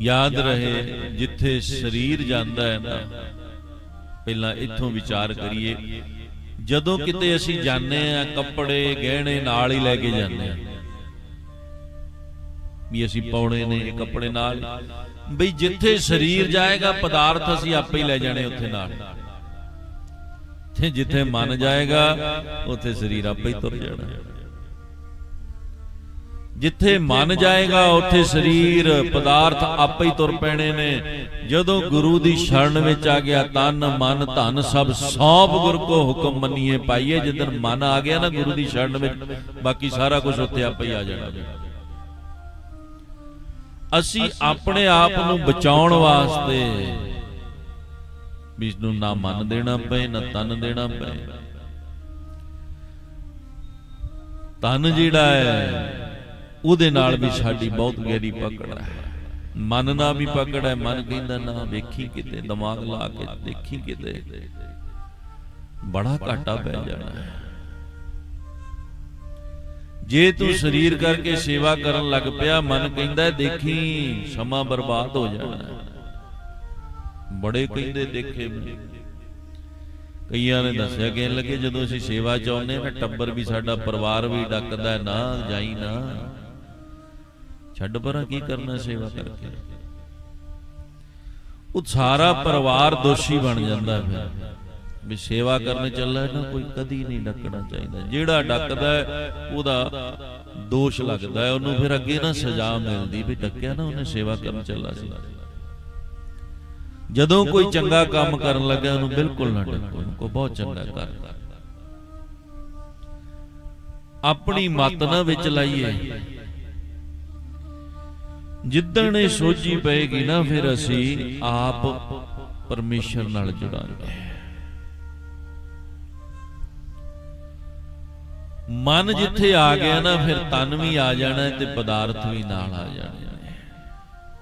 ਯਾਦ ਰਹੇ ਜਿੱਥੇ ਸਰੀਰ ਜਾਂਦਾ ਹੈ ਨਾ। ਪਹਿਲਾਂ ਇੱਥੋਂ ਵਿਚਾਰ ਕਰੀਏ। ਜਦੋਂ ਕਿਤੇ ਅਸੀਂ ਜਾਂਦੇ ਆ ਕੱਪੜੇ ਗਹਿਣੇ ਨਾਲ ਹੀ ਲੈ ਕੇ ਜਾਂਦੇ ਆ ਵੀ ਅਸੀਂ ਪਾਉਣੇ ਨੇ ਕੱਪੜੇ ਨਾਲ। ਬਈ ਜਿੱਥੇ ਸਰੀਰ ਜਾਏਗਾ ਪਦਾਰਥ ਅਸੀਂ ਆਪੇ ਹੀ ਲੈ ਜਾਣੇ ਉੱਥੇ ਨਾਲ। ਤੇ ਜਿੱਥੇ ਮਨ ਜਾਏਗਾ ਉੱਥੇ ਸਰੀਰ ਆਪੇ ਹੀ ਤੁਰ ਜਾਣਾ। ਜਿੱਥੇ ਮਨ ਜਾਏਗਾ ਉੱਥੇ ਸਰੀਰ ਪਦਾਰਥ ਆਪੇ ਹੀ ਤੁਰ ਪੈਣੇ ਨੇ। ਜਦੋਂ ਗੁਰੂ ਦੀ ਸ਼ਰਨ ਵਿੱਚ ਆ ਗਿਆ ਤਨ ਮਨ ਧਨ ਸਭ ਸੌਂਪ ਗੁਰ ਕੋ ਹੁਕਮ ਮੰਨੀਏ ਪਾਈਏ ਜਿੱਦਨ ਮਨ ਆ ਗਿਆ ਨਾ ਗੁਰੂ ਦੀ ਸ਼ਰਨ ਵਿੱਚ। ਬਾਕੀ ਸਾਰਾ ਕੁਝ ਉੱਥੇ ਆਪੇ ਹੀ ਆ ਜਾਣਾ ਅਸੀਂ ਆਪਣੇ ਆਪ ਨੂੰ ਬਚਾਉਣ ਵਾਸਤੇ ਵੀ ਨੂੰ ਨਾ ਮਨ ਦੇਣਾ ਪਏ ਨਾ ਤਨ ਦੇਣਾ ਪਏ। ਤਨ ਜਿਹੜਾ ਹੈ ਉਹਦੇ ਨਾਲ ਵੀ ਸਾਡੀ ਬਹੁਤ ਗਹਿਰੀ ਪਕੜ ਹੈ। ਮਨ ਨਾਲ ਵੀ ਪਕੜ ਹੈ, ਮਨ ਕਹਿੰਦਾ, ਨਾ ਵੇਖੀ ਕਿਤੇ, ਦਿਮਾਗ ਲਾ ਕੇ ਦੇਖੀ ਕਿਤੇ। ਬੜਾ ਘਾਟਾ ਪੈ ਜਾਣਾ ਹੈ। ਜੇ ਤੂੰ ਸਰੀਰ ਕਰਕੇ ਸੇਵਾ ਕਰਨ ਲੱਗ ਪਿਆ, ਮਨ ਕਹਿੰਦਾ, ਦੇਖੀ, ਸਮਾਂ ਬਰਬਾਦ ਹੋ ਜਾਣਾ ਬੜੇ ਕਹਿੰਦੇ, ਦੇਖੇ ਕਈਆਂ ਨੇ ਦੱਸਿਆ ਕਿ ਲੱਗੇ, ਜਦੋਂ ਅਸੀਂ ਸੇਵਾ ਚਾਹੁੰਦੇ ਹਾਂ ਨਾ ਟੱਬਰ ਵੀ ਸਾਡਾ ਪਰਿਵਾਰ ਵੀ ਡੱਕਦਾ ਨਾ, ਜਾਈ ਨਾ। ਛੱਡ ਪਰਾਂ ਕੀ ਕਰਨਾ ਸੇਵਾ ਕਰਕੇ? ਉਹ ਸਾਰਾ ਪਰਿਵਾਰ ਦੋਸ਼ੀ ਬਣ ਜਾਂਦਾ ਫਿਰ। ਵੀ ਸੇਵਾ ਕਰਨ ਚੱਲਾ ਨਾ ਕੋਈ ਕਦੀ ਨਹੀਂ ਡੱਕਣਾ ਚਾਹੀਦਾ। ਜਿਹੜਾ ਡੱਕਦਾ ਉਹਦਾ ਦੋਸ਼ ਲੱਗਦਾ ਉਹਨੂੰ ਫਿਰ ਅੱਗੇ ਨਾ ਸਜ਼ਾ ਮਿਲਦੀ ਵੀ ਡੱਕਿਆ ਨਾ ਉਹਨੇ ਸੇਵਾ ਕਰਨ ਚੱਲਾ ਸੀ। ਜਦੋਂ ਕੋਈ ਚੰਗਾ ਕੰਮ ਕਰਨ ਲੱਗਾ ਉਹਨੂੰ ਬਿਲਕੁਲ ਨਾ ਡੱਕੋ। ਉਹਨੂੰ ਕਹੋ ਬਹੁਤ ਚੰਗਾ ਕਰ। ਆਪਣੀ ਮਤ ਨਾ ਵਿੱਚ ਲਾਈਏ। ਜਿੱਦਣ ਇਹ ਸੋਝੀ ਪਏਗੀ ਨਾ ਫਿਰ ਅਸੀਂ ਆਪ ਪਰਮੇਸ਼ਰ ਨਾਲ ਜੁੜਾਂਗੇ। ਮਨ ਜਿੱਥੇ ਆ ਗਿਆ ਨਾ ਫਿਰ ਤਨ ਵੀ ਆ ਜਾਣਾ ਤੇ ਪਦਾਰਥ ਵੀ ਨਾਲ ਆ ਜਾਣੇ।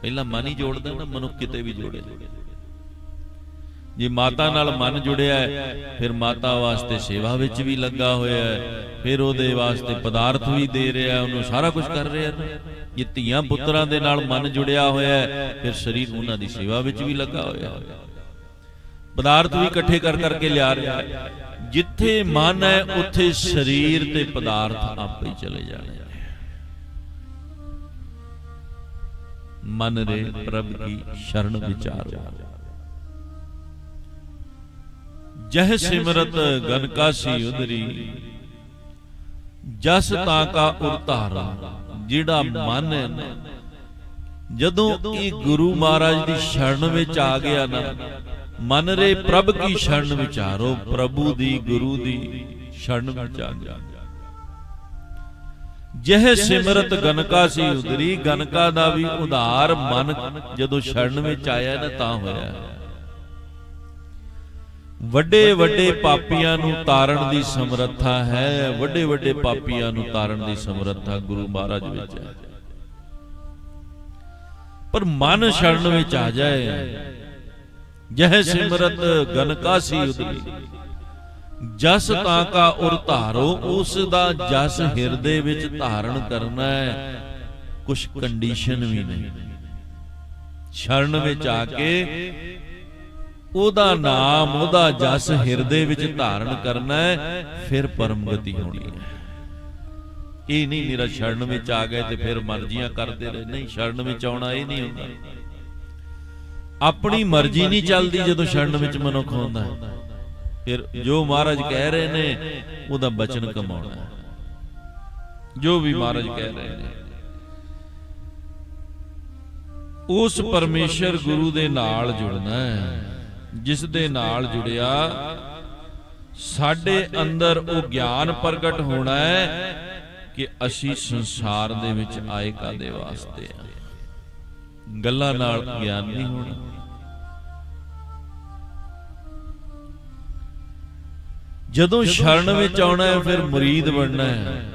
ਪਹਿਲਾਂ ਮਨ ਹੀ ਜੋੜਦਾ ਨਾ ਮਨੁੱਖ ਕਿਤੇ ਵੀ ਜੋੜੇ। ਜੇ ਮਾਤਾ ਨਾਲ ਮਨ ਜੁੜਿਆ ਹੈ, ਫਿਰ ਮਾਤਾ ਵਾਸਤੇ ਸੇਵਾ ਵਿੱਚ ਵੀ ਲੱਗਾ ਹੋਇਆ ਹੈ, ਫਿਰ ਉਹਦੇ ਵਾਸਤੇ ਪਦਾਰਥ ਵੀ ਦੇ ਰਿਹਾ ਉਹਨੂੰ ਸਾਰਾ ਕੁਝ ਕਰ ਰਿਹਾ ਜੇ ਧੀਆਂ ਪੁੱਤਰਾਂ ਦੇ ਨਾਲ ਮਨ ਜੁੜਿਆ ਹੋਇਆ ਹੈ, ਫਿਰ ਸਰੀਰ ਉਹਨਾਂ ਦੀ ਸੇਵਾ ਵਿੱਚ ਵੀ ਲੱਗਾ ਹੋਇਆ ਹੈ। ਪਦਾਰਥ ਵੀ ਇਕੱਠੇ ਕਰ ਕਰਕੇ ਲਿਆ ਰਿਹਾ ਜਿੱਥੇ ਮਨ ਹੈ, ਉੱਥੇ ਸਰੀਰ ਤੇ ਪਦਾਰਥ ਆਪੇ ਚਲੇ ਜਾਣੇ ਮਨ ਰੇ ਪ੍ਰਭ ਕੀ ਸ਼ਰਨ ਵਿਚਾਰੋ। ਜਹ ਸਿਮਰਤ ਗਨਕਾਸੀ ਉਦਰੀ ਜਸ ਤਾਂ ਕਾ ਉਰਤਾਰਾ ਜਿਹੜਾ ਮਨ ਹੈ। ਨਾ ਜਦੋਂ ਇਹ ਗੁਰੂ ਮਹਾਰਾਜ ਦੀ ਸ਼ਰਨ ਵਿੱਚ ਆ ਗਿਆ ਨਾ ਮਨ ਰੇ ਪ੍ਰਭ ਕੀ ਸ਼ਰਨ ਵਿਚਾਰੋ ਪ੍ਰਭੂ ਦੀ ਗੁਰੂ ਦੀ ਸ਼ਰਨ ਵਿੱਚ ਆ ਗਿਆ। ਜਹ ਸਿਮਰਤ ਗਨਕਾ ਸੀ ਉਦਰੀ ਗਨਕਾ ਦਾ ਵੀ ਉਧਾਰ ਮਨ ਜਦੋਂ ਸ਼ਰਨ ਵਿੱਚ ਆਇਆ ਨਾ ਤਾਂ ਹੋਇਆ। ਵੱਡੇ ਵੱਡੇ ਪਾਪੀਆਂ ਨੂੰ ਤਾਰਨ ਦੀ ਸਮਰੱਥਾ ਹੈ। ਵੱਡੇ ਵੱਡੇ ਪਾਪੀਆਂ ਨੂੰ ਤਾਰਨ ਦੀ ਸਮਰੱਥਾ ਗੁਰੂ ਮਹਾਰਾਜ ਵਿੱਚ ਹੈ। ਪਰ ਮਨ ਸ਼ਰਨ ਵਿੱਚ ਆ ਜਾਏ। ਜਹ ਸਿਮਰਤ ਗਨਕਾਸੀ ਉਦਰੀ। ਜਸ ਤਾਂ ਕਾ ਉਰ ਧਾਰੋ ਉਸ ਦਾ ਜਸ ਹਿਰਦੇ ਵਿੱਚ ਧਾਰਨ ਕਰਨਾ ਹੈ। ਕੁਝ ਕੰਡੀਸ਼ਨ ਵੀ ਨਹੀਂ। ਸ਼ਰਨ ਵਿੱਚ ਆ ਕੇ ਉਹਦਾ ਨਾਮ, ਉਹਦਾ ਜਸ ਹਿਰਦੇ ਵਿੱਚ ਧਾਰਨ ਕਰਨਾ ਹੈ, ਫਿਰ ਪਰਮ ਗਤੀ ਹੋਣੀ ਹੈ। ਇਹ ਨਹੀਂ ਨਿਰਾ ਸ਼ਰਨ ਵਿੱਚ ਆ ਗਏ ਤੇ ਫਿਰ ਮਰਜ਼ੀਆਂ ਕਰਦੇ ਰਹੇ। ਨਹੀਂ, ਸ਼ਰਨ ਵਿੱਚ ਆਉਣਾ ਇਹ ਨਹੀਂ ਹੁੰਦਾ। ਆਪਣੀ ਮਰਜ਼ੀ ਨਹੀਂ ਚੱਲਦੀ ਜਦੋਂ ਸ਼ਰਨ ਵਿੱਚ ਮਨੁੱਖ ਹੁੰਦਾ ਹੈ। ਫਿਰ ਜੋ ਮਹਾਰਾਜ ਕਹਿ ਰਹੇ ਨੇ, ਉਹਦਾ ਬਚਨ ਕਮਾਉਣਾ ਜੋ ਵੀ ਮਹਾਰਾਜ ਕਹਿ ਰਹੇ ਨੇ। ਉਸ ਪਰਮੇਸ਼ਰ ਗੁਰੂ ਦੇ ਨਾਲ ਜੁੜਨਾ ਹੈ। ਜਿਸ ਦੇ ਨਾਲ ਜੁੜਿਆ ਸਾਡੇ ਅੰਦਰ ਉਹ ਗਿਆਨ ਪ੍ਰਗਟ ਹੋਣਾ ਹੈ ਕਿ ਅਸੀਂ ਸੰਸਾਰ ਦੇ ਵਿੱਚ ਆਏ ਕਾਦੇ ਵਾਸਤੇ ਆ? ਗੱਲਾਂ ਨਾਲ ਗਿਆਨ ਨਹੀਂ ਹੋਣਾ। ਜਦੋਂ ਸ਼ਰਨ ਵਿੱਚ ਆਉਣਾ ਹੈ ਫਿਰ ਮੁਰੀਦ ਬਣਨਾ ਹੈ।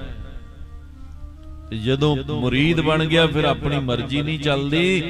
ਤੇ ਜਦੋਂ ਮੁਰੀਦ ਬਣ ਗਿਆ ਫਿਰ ਆਪਣੀ ਮਰਜ਼ੀ ਨਹੀਂ ਚੱਲਦੀ।